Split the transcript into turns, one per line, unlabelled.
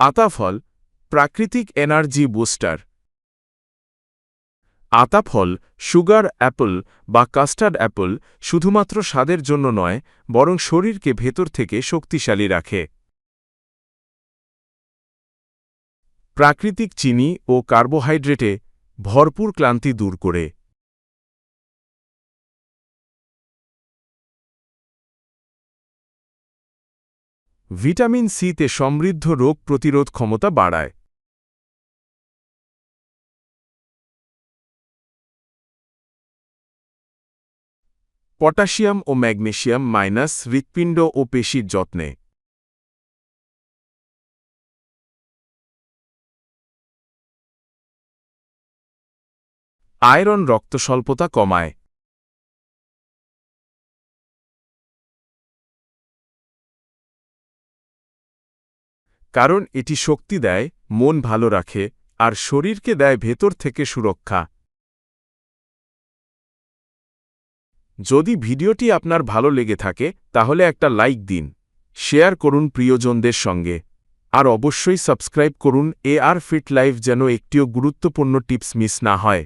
আতাফল, প্রাকৃতিক energy booster. আতাফল, sugar apple বা কাস্টার্ড অ্যাপল শুধুমাত্র স্বাদের জন্য নয়, বরং শরীরকে ভেতর থেকে শক্তিশালী রাখে। প্রাকৃতিক চিনি ও কার্বোহাইড্রেটে ভরপুর ক্লান্তি দূর করে। ভিটামিন সিতে সমৃদ্ধ রোগ প্রতিরোধ ক্ষমতা বাড়ায়। পটাশিয়াম ও ম্যাগনেশিয়াম মাইনাস হৃৎপিণ্ড ও পেশির যত্নে। আয়রন রক্তস্বল্পতা কমায়। কারণ এটি শক্তি দেয়, মন ভালো রাখে, আর শরীরকে দেয় ভেতর থেকে সুরক্ষা। যদি ভিডিওটি আপনার ভালো লেগে থাকে, তাহলে একটা লাইক দিন, শেয়ার করুন প্রিয়জনদের সঙ্গে, আর অবশ্যই সাবস্ক্রাইব করুন এ আর ফিট লাইফ যেন একটিও গুরুত্বপূর্ণ টিপস মিস না হয়।